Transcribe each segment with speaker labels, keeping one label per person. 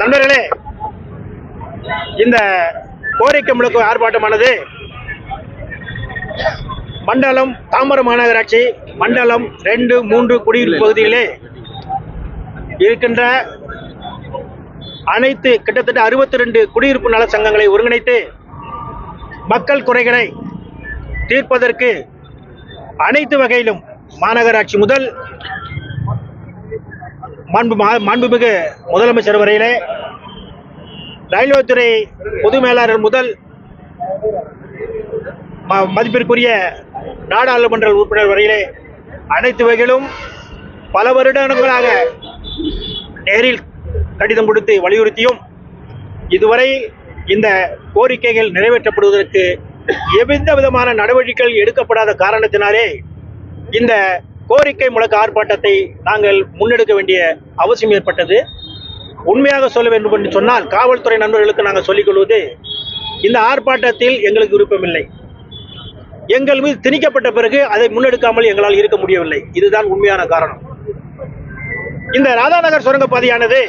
Speaker 1: நண்பர்களே இந்த கோரிக்கை முழுக்க ஆர்ப்பாட்டமானது மண்டலம் தாம்பரம் மாநகராட்சி மண்டலம் ரெண்டு மூன்று குடியிருப்பு பகுதிகளே இருக்கின்ற அனைத்து கிட்டத்தட்ட அறுபத்தி ரெண்டு குடியிருப்பு நல சங்கங்களை ஒருங்கிணைத்து மக்கள் குறைகளை தீர்ப்பதற்கு அனைத்து வகையிலும் மாநகராட்சி முதல் மாண்பு மா- மாண்புமிகு முதலமைச்சர் வரையிலே ரயில்வே துறை பொது மேலாளர் முதல் ம- மதிப்பிற்குரிய நாடாளுமன்ற உறுப்பினர் வரையிலே அனைத்து வகையிலும் பல வருடங்களாக நேரில் கடிதம் கொடுத்து வலியுறுத்தியும் இதுவரை இந்த கோரிக்கைகள் நிறைவேற்றப்படுவதற்கு எவ்வித விதமான நடவடிக்கைகள் எடுக்கப்படாத காரணத்தினாலே இந்த கோரிக்கை முழக்க ஆர்ப்பாட்டத்தை நாங்கள் முன்னெடுக்க வேண்டிய அவசியம் ஏற்பட்டது. உண்மையாக சொல்ல வேண்டும் என்று சொன்னால் காவல்துறை நண்பர்களுக்கு நாங்கள் சொல்லிக் கொள்வது இந்த ஆர்ப்பாட்டத்தில் எங்களுக்கு விருப்பமில்லை எங்கள் மீது திணிக்கப்பட்ட பிறகு அதை முன்னெடுக்காமல் எங்களால் இருக்க முடியவில்லை. இதுதான் உண்மையான காரணம். இந்த ராதாநகர் சுரங்கப்பாதையானது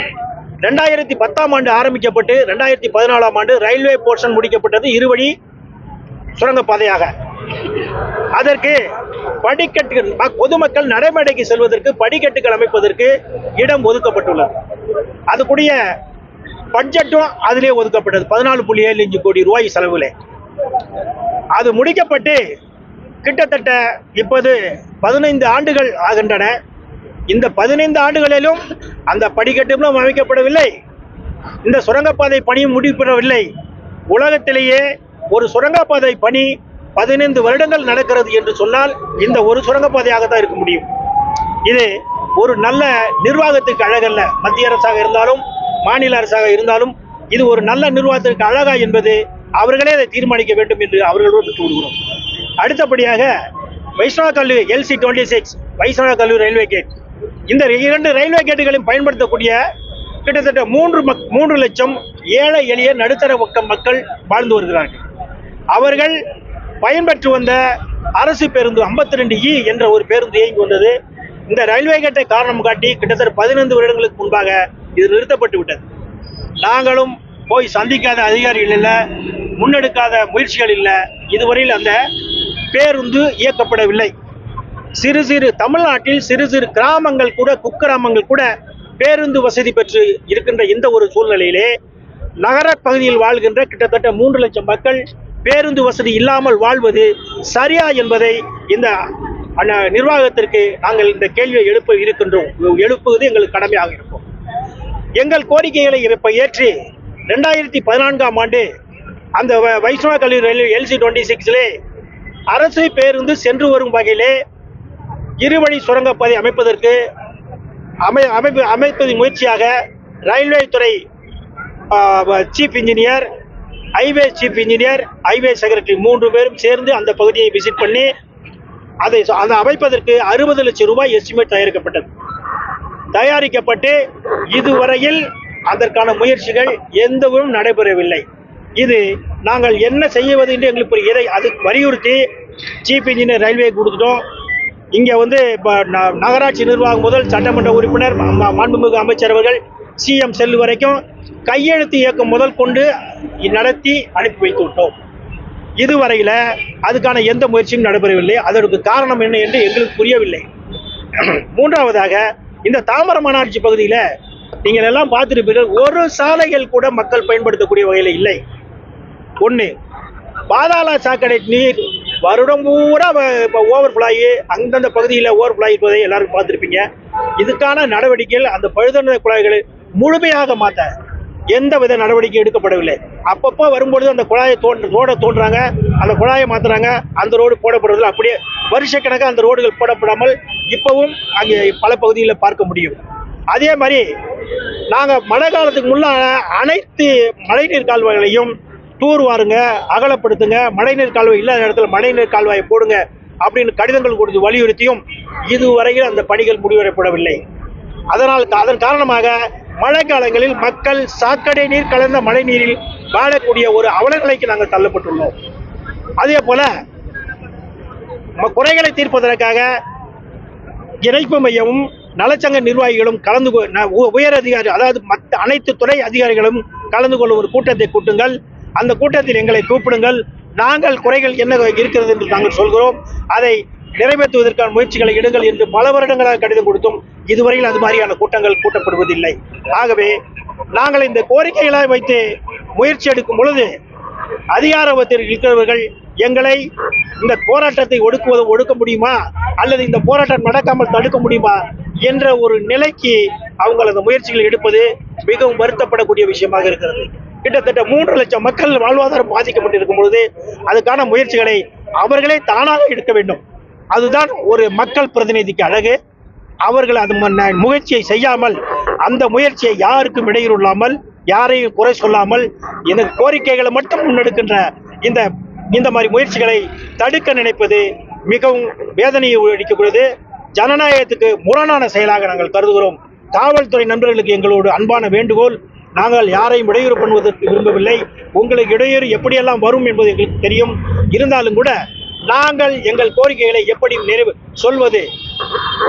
Speaker 1: ரெண்டாயிரத்தி பத்தாம் ஆண்டு ஆரம்பிக்கப்பட்டு ரெண்டாயிரத்தி பதினாலாம் ஆண்டு ரயில்வே போர்ஷன் முடிக்கப்பட்டது. இருவழி சுரங்கப்பாதையாக. அதற்கு படிக்கட்டு பொதுமக்கள் நடைமேடைக்கு செல்வதற்கு படிக்கட்டுகள் அமைப்பதற்கு இடம் ஒதுக்கப்பட்டுள்ளது. அதுக்குரிய பட்ஜெட்டும் அதிலே ஒதுக்கப்பட்டது. பதினாலு புள்ளி ஏழு அஞ்சு கோடி ரூபாய் செலவில். அது முடிக்கப்பட்டு கிட்டத்தட்ட இப்போது பதினைந்து ஆண்டுகள் ஆகின்றன. இந்த பதினைந்து ஆண்டுகளிலும் அந்த படிக்கட்டுகளும் அமைக்கப்படவில்லை. இந்த சுரங்கப்பாதை பணியும் முடிப்படவில்லை உலகத்திலேயே ஒரு சுரங்கப்பாதை பணி பதினைந்து வருடங்கள் நடக்கிறது என்று சொன்னால் இந்த ஒரு சுரங்கப்பாதையாக தான் இருக்க முடியும். இது ஒரு நல்ல நிர்வாகத்துக்கு அழகல்ல. மத்திய அரசாக இருந்தாலும் மாநில அரசாக இருந்தாலும் இது ஒரு நல்ல நிர்வாகத்திற்கு அழகா என்பது அவர்களே அதை தீர்மானிக்க வேண்டும் என்று அவர்களோடு விட்டு விடுகிறோம் அடுத்தபடியாக வைஷ்ணவ கல்லூரி எல்சி டுவெண்ட்டி சிக்ஸ் வைஷ்ணவ கல்லூரி ரயில்வே கேட். இந்த இரண்டு ரயில்வே கேட்டுகளையும் பயன்படுத்தக்கூடிய கிட்டத்தட்ட மூன்று மக் மூன்று லட்சம் ஏழை எளிய நடுத்தர பக்கம் மக்கள் வாழ்ந்து வருகிறார்கள். அவர்கள் பயன்பெற்று வந்த அரசு பேருந்து 52 ரெண்டு இ e என்ற ஒரு பேருந்து இயங்கி வந்தது. இந்த ரயில்வே கேட்டை காரணம் காட்டி கிட்டத்தட்ட பதினைந்து வருடங்களுக்கு முன்பாக இது நிறுத்தப்பட்டு விட்டது. நாங்களும் போய் சந்திக்காத அதிகாரிகள் இல்லை முன்னெடுக்காத முயற்சிகள் இல்லை இதுவரையில் அந்த பேருந்து இயக்கப்படவில்லை. சிறு சிறு தமிழ்நாட்டில் சிறு சிறு கிராமங்கள் கூட குக்கிராமங்கள் கூட பேருந்து வசதி பெற்று இருக்கின்ற இந்த ஒரு சூழ்நிலையிலே நகர பகுதியில் வாழ்கின்ற கிட்டத்தட்ட மூன்று லட்சம் மக்கள் பேருந்து வசதி இல்லாமல் வாழ்வது சரியா என்பதை இந்த அண்ண- நிர்வாகத்திற்கு நாங்கள் இந்த கேள்வியை எழுப்ப இருக்கின்றோம். எழுப்புவது எங்களுக்கு கடமையாக இருக்கும். எங்கள் கோரிக்கைகளை இப்ப ஏற்றி ரெண்டாயிரத்தி பதினான்காம் ஆண்டு அந்த வ- வைஷ்ணவ கல்லூரி ரயில்வே எல்சி டுவெண்ட்டி சிக்ஸிலே அரசு பேருந்து சென்று வரும் வகையிலே இருவழி சுரங்கப்பாதை அமைப்பதற்கு அமை அமைப்பு அமைப்பதின் முயற்சியாக ரயில்வே துறை chief engineer highway chief engineer highway secretary மூன்று பேரும் சேர்ந்து அந்த பகுதியை விசிட் பண்ணி அதை அதை அமைப்பதற்கு அறுபது லட்சம் ரூபாய் எஸ்டிமேட் தயாரிக்கப்பட்டது. தயாரிக்கப்பட்டு இதுவரையில் அதற்கான முயற்சிகள் எந்தவும் நடைபெறவில்லை. இது நாங்கள் என்ன செய்வது என்று எங்களுக்கு ஒரு இதை அது வலியுறுத்தி சீஃப் இன்ஜினியர் ரயில்வே கொடுத்துட்டோம். இங்கே வந்து இப்போ ந- நகராட்சி நிர்வாகம் முதல் சட்டமன்ற உறுப்பினர் ம- மாண்புமிகு அமைச்சர் அவர்கள் சிஎம் செல் வரைக்கும் கையெழுத்து இயக்கம் முதல் கொண்டு நடத்தி அனுப்பி வைத்து விட்டோம். இதுவரையில் அதுக்கான எந்த முயற்சியும் நடைபெறவில்லை. அதற்கு காரணம் என்ன என்று எங்களுக்கு புரியவில்லை. மூன்றாவதாக இந்த தாமர மாநாட்சி பகுதியில் நீங்கள் எல்லாம் பார்த்துருப்பீர்கள் ஒரு சாலைகள் கூட மக்கள் பயன்படுத்தக்கூடிய வகையில் இல்லை. ஒன்று பாதாள சாக்கடை நீர் வருடம் பூரா இப்போ ஓவர் ஆகி அந்தந்த பகுதியில் ஓவர் இருப்பதை எல்லாரும் பார்த்துருப்பீங்க. இதுக்கான நடவடிக்கைகள் அந்த பழுதன குழாய்களை முழுமையாக மாற்ற எந்த வித நடவடிக்கை எடுக்கப்படவில்லை. அப்பப்போ வரும்பொழுது அந்த குழாயை தோன்ற ரோடை தோன்றாங்க அந்த குழாயை மாத்துறாங்க அந்த ரோடு போடப்படுவதில் அப்படியே வருஷக்கணக்காக அந்த ரோடுகள் போடப்படாமல் இப்பவும் அங்கே பல பகுதிகளில் பார்க்க முடியும். அதே மாதிரி நாங்கள் மழை காலத்துக்கு முன்னால அனைத்து மழைநீர் கால்வாய்களையும் தூர் வாருங்க அகலப்படுத்துங்க மழைநீர் கால்வாய் இல்லாத இடத்துல மழைநீர் கால்வாயை போடுங்க அப்படின்னு கடிதங்கள் கொடுத்து வலியுறுத்தியும் இதுவரையில் அந்த பணிகள் முடிவடைப்படவில்லை அதனால் அதன் காரணமாக மழை காலங்களில் மக்கள் சாக்கடை நீர் கலந்த மழை நீரில் வாழக்கூடிய ஒரு அவலநிலைக்கு நாங்கள் தள்ளப்பட்டுள்ளோம். அதே போல ம- குறைகளை தீர்ப்பதற்காக இணைப்பு மையமும் நலச்சங்க நிர்வாகிகளும் கலந்து கொ- ந- உ- உயர் அதிகாரி அதாவது மற்ற அனைத்து துறை அதிகாரிகளும் கலந்து கொள்ளும் ஒரு கூட்டத்தை கூட்டுங்கள். அந்த கூட்டத்தில் எங்களை கூப்பிடுங்கள். நாங்கள் குறைகள் என்ன இருக்கிறது என்று நாங்கள் சொல்கிறோம். அதை நிறைவேற்றுவதற்கான முயற்சிகளை எடுங்கள் என்று பல வருடங்களாக கடிதம் கொடுத்தும் இதுவரையில் அது மாதிரியான கூட்டங்கள் கூட்டப்படுவதில்லை. ஆகவே நாங்கள் இந்த கோரிக்கைகளை வைத்து முயற்சி எடுக்கும் பொழுது அதிகாரத்தில் இருக்கிறவர்கள் எங்களை இந்த போராட்டத்தை ஒடுக்குவது ஒடுக்க முடியுமா? அல்லது இந்த போராட்டம் நடக்காமல் தடுக்க முடியுமா? என்ற ஒரு நிலைக்கு அவங்க அந்த முயற்சிகளை எடுப்பது மிகவும் வருத்தப்படக்கூடிய விஷயமாக இருக்கிறது. கிட்டத்தட்ட மூன்று லட்சம் மக்கள் வாழ்வாதாரம் பாதிக்கப்பட்டிருக்கும் பொழுது அதுக்கான முயற்சிகளை அவர்களே தானாக எடுக்க வேண்டும். அதுதான் ஒரு மக்கள் பிரதிநிதிக்கு அழகு. அவர்கள் அது முயற்சியை செய்யாமல் அந்த முயற்சியை யாருக்கும் இடையூறு இல்லாமல் யாரையும் குறை சொல்லாமல் இந்த கோரிக்கைகளை மட்டும் முன்னெடுக்கின்ற இந்த இந்த மாதிரி முயற்சிகளை தடுக்க நினைப்பது மிகவும் வேதனையை அளிக்கக்கூடியது. ஜனநாயகத்துக்கு முரணான செயலாக நாங்கள் கருதுகிறோம். காவல்துறை நண்பர்களுக்கு எங்களோடு அன்பான வேண்டுகோள். நாங்கள் யாரையும் இடையூறு பண்ணுவதற்கு விரும்பவில்லை. உங்களுக்கு இடையூறு எப்படியெல்லாம் வரும் என்பது எங்களுக்கு தெரியும். இருந்தாலும் கூட நாங்கள் எங்கள் கோரிக்கைகளை எப்படி நிறைவு சொல்வது?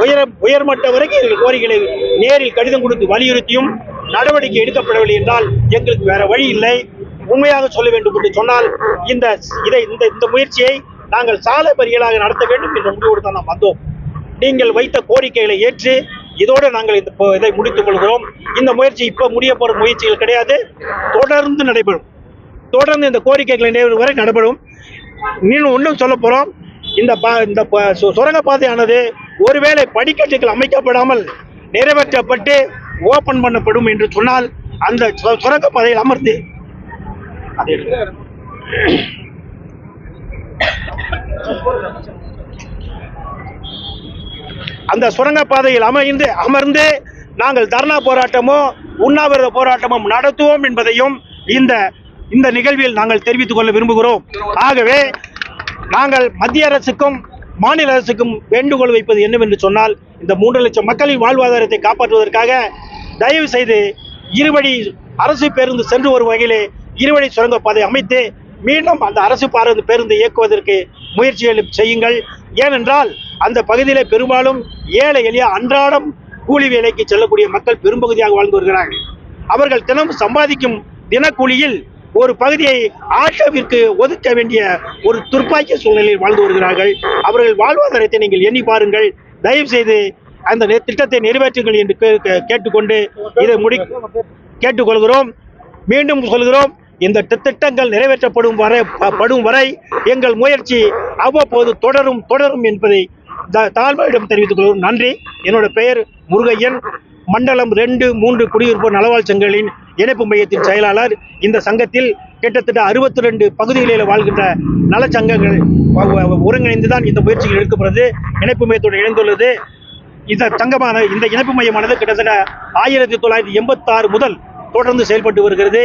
Speaker 1: உயர உயர்மட்ட வரைக்கும் எங்கள் கோரிக்கைகளை நேரில் கடிதம் கொடுத்து வலியுறுத்தியும் நடவடிக்கை எடுக்கப்படவில்லை என்றால் எங்களுக்கு வேற வழி இல்லை. உண்மையாக சொல்ல வேண்டும் என்று சொன்னால் இந்த இதை இந்த இந்த முயற்சியை நாங்கள் சாலை பரிகளாக நடத்த வேண்டும் என்ற முடிவோடு தான் நாம் வந்தோம். நீங்கள் வைத்த கோரிக்கைகளை ஏற்று இதோடு நாங்கள் இந்த இதை முடித்துக் கொள்கிறோம். இந்த முயற்சி இப்போ முடிய போகிற முயற்சிகள் கிடையாது. தொடர்ந்து நடைபெறும். தொடர்ந்து இந்த கோரிக்கைகளை நிறைவேறும் வரை நடைபெறும். இன்னும் ஒன்றும் சொல்ல போறோம். இந்த பா- இந்த சுரங்கப்பாதையானது ஒருவேளை படிக்கட்டுகள் அமைக்கப்படாமல் நிறைவேற்றப்பட்டு ஓபன் பண்ணப்படும் என்று சொன்னால் அந்த சுரங்கப்பாதையில் அமர்ந்து. அந்த சுரங்கப்பாதையில் அமைந்து அமர்ந்து நாங்கள் தர்ணா போராட்டமோ உண்ணாவிரத போராட்டமும் நடத்துவோம் என்பதையும் இந்த இந்த நிகழ்வில் நாங்கள் தெரிவித்துக் கொள்ள விரும்புகிறோம். ஆகவே நாங்கள் மத்திய அரசுக்கும் மாநில அரசுக்கும் வேண்டுகோள் வைப்பது என்னவென்று சொன்னால் இந்த மூன்று லட்சம் மக்களின் வாழ்வாதாரத்தை காப்பாற்றுவதற்காக தயவு செய்து இருவழி அரசு பேருந்து சென்று வரும் வகையிலே இருவழி சுரங்கப்பாதை அமைத்து மீண்டும் அந்த அரசு பேருந்து பேருந்தை இயக்குவதற்கு முயற்சிகள் செய்யுங்கள். ஏனென்றால் அந்த பகுதியிலே பெரும்பாலும் ஏழை எளிய அன்றாடம் கூலி வேலைக்கு செல்லக்கூடிய மக்கள் பெரும்பகுதியாக வாழ்ந்து வருகிறார்கள். அவர்கள் தினமும் சம்பாதிக்கும் தினக்கூலியில் ஒரு பகுதியை ஆஷாவிற்கு ஒதுக்க வேண்டிய ஒரு துர்ப்பாக்கிய சூழ்நிலையில் வாழ்ந்து வருகிறார்கள். அவர்கள் வாழ்வாதாரத்தை நீங்கள் எண்ணி பாருங்கள். தயவு செய்து அந்த திட்டத்தை நிறைவேற்றுங்கள் என்று கே- கேட்டுக்கொண்டு இதை முடி கேட்டுக்கொள்கிறோம். மீண்டும் சொல்கிறோம். இந்த திட்டங்கள் நிறைவேற்றப்படும் வரை படும் வரை எங்கள் முயற்சி அவ்வப்போது தொடரும் தொடரும் என்பதை த- தாழ்மையிடம் தெரிவித்துக் கொள்கிறோம். நன்றி. என்னோட பெயர் முருகையன். மண்டலம் ரெண்டு மூன்று குடியிருப்பு நலவாழ் சங்கங்களின் இணைப்பு மையத்தின் செயலாளர். இந்த சங்கத்தில் கிட்டத்தட்ட அறுபத்தி ரெண்டு பகுதிகளில் வாழ்கின்ற நலச்சங்கங்கள் ஒருங்கிணைந்து தான் இந்த முயற்சிகள் எடுக்கப்படுது. இணைப்பு மையத்தோடு இணைந்துள்ளது. இந்த சங்கமான இந்த இணைப்பு மையமானது கிட்டத்தட்ட ஆயிரத்தி தொள்ளாயிரத்தி எண்பத்தாறு முதல் தொடர்ந்து செயல்பட்டு வருகிறது.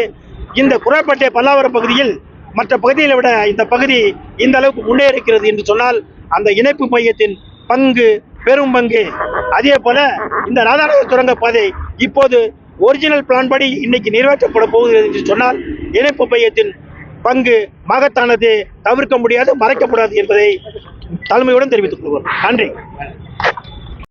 Speaker 1: இந்த குரப்பேட்டை பல்லாவரம் பகுதியில் மற்ற பகுதிகளை விட இந்த பகுதி இந்த அளவுக்கு முன்னேறிக்கிறது என்று சொன்னால் அந்த இணைப்பு மையத்தின் பங்கு பெரும் பங்கு அதே போல இந்த ராதாநகர் சுரங்க பாதை இப்போது ஒரிஜினல் பிளான் படி இன்னைக்கு நிறைவேற்றப்பட போகிறது என்று சொன்னால் இணைப்பு மையத்தின் பங்கு மகத்தானது தவிர்க்க முடியாது மறைக்கப்படாது என்பதை தலைமையுடன் தெரிவித்துக் கொள்வோம். நன்றி.